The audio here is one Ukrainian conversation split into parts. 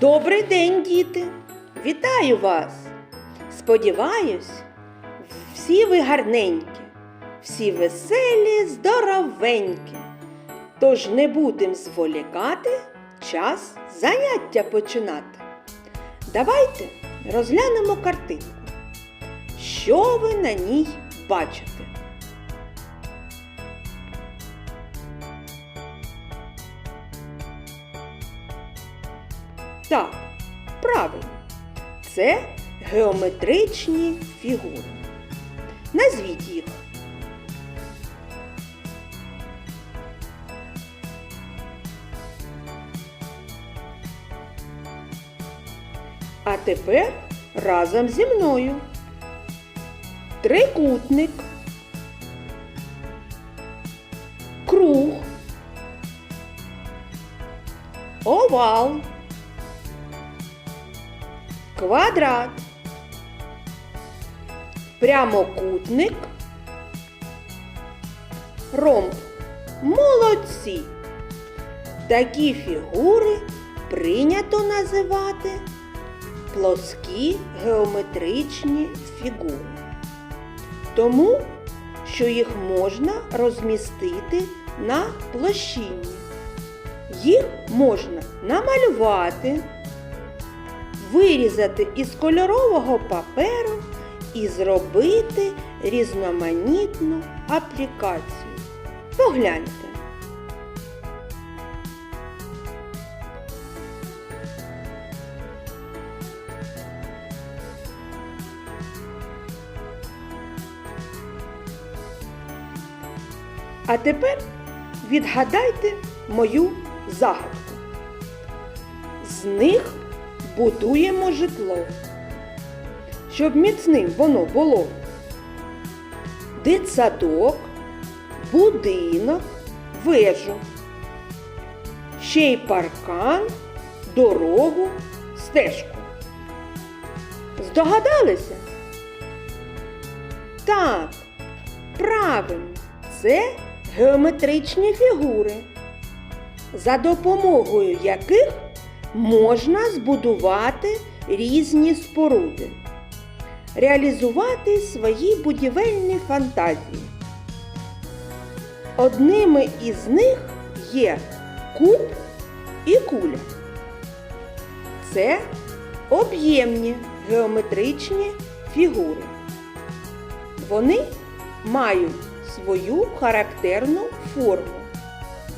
Добрий день, діти! Вітаю вас! Сподіваюсь, всі ви гарненькі, всі веселі, здоровенькі. Тож не будемо зволікати, час заняття починати. Давайте розглянемо картинку. Що ви на ній бачите? Так, правильно. Це геометричні фігури. Назвіть їх. А тепер разом зі мною. Трикутник, круг, овал, квадрат, прямокутник, ромб. Молодці! Такі фігури прийнято називати плоскі геометричні фігури. Тому, що їх можна розмістити на площині. Їх можна намалювати, вирізати із кольорового паперу і зробити різноманітну аплікацію. Погляньте. А тепер відгадайте мою загадку. З них будуємо житло, щоб міцним воно було. Дитсадок, будинок, вежу, ще й паркан, дорогу, стежку. Здогадалися? Так, правильно, це геометричні фігури, за допомогою яких можна збудувати різні споруди, реалізувати свої будівельні фантазії. Одними із них є куб і куля. Це об'ємні геометричні фігури. Вони мають свою характерну форму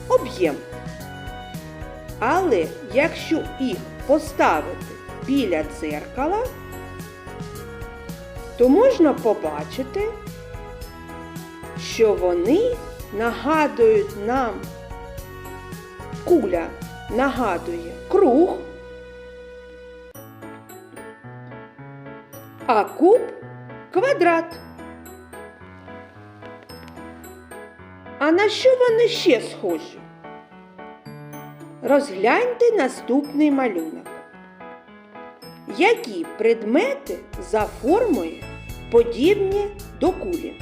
об'єм. Але якщо їх поставити біля дзеркала, то можна побачити, що вони нагадують нам куля нагадує круг, а куб квадрат. А на що вони ще схожі? Розгляньте наступний малюнок. Які предмети за формою подібні до кулі?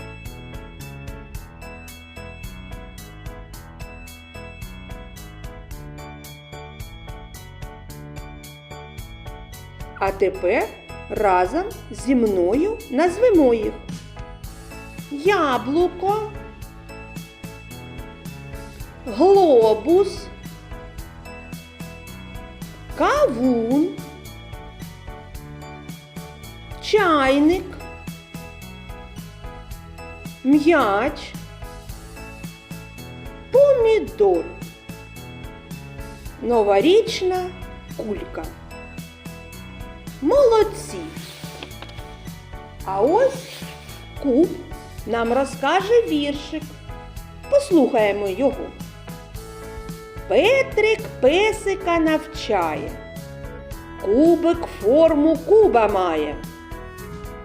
А тепер разом зі мною назвемо їх. Яблуко, глобус, кавун, чайник, м'яч, помідор, новорічна кулька. Молодці! А ось куб нам розкаже віршик. Послухаємо його. Петрик песика навчає, кубик форму куба має.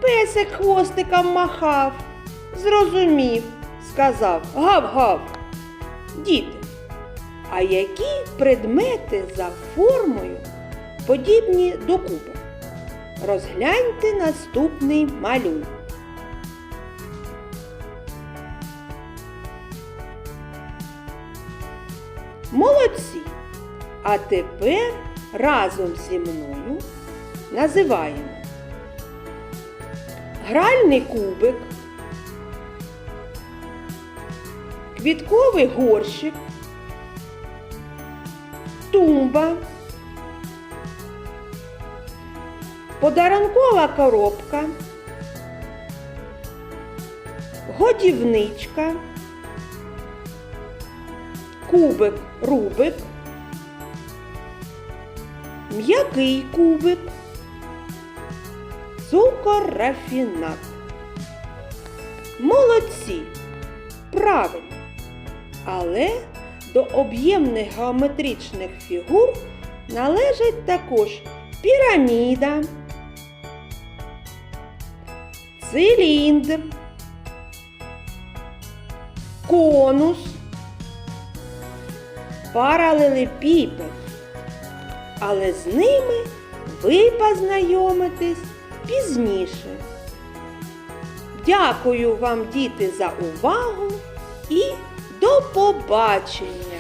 Песик хвостиком махав, зрозумів, сказав гав-гав. Діти, а які предмети за формою подібні до куба? Розгляньте наступний малюнок. Молодці! А тепер разом зі мною називаємо. Гральний кубик, квітковий горщик, тумба, подарункова коробка, годівничка, кубик Рубик, м'який кубик, цукор-рафінат. Молодці! Правильно! Але до об'ємних геометричних фігур належать також піраміда, циліндр, конус, паралелепіпед. Але з ними ви познайомитесь пізніше. Дякую вам, діти, за увагу і до побачення!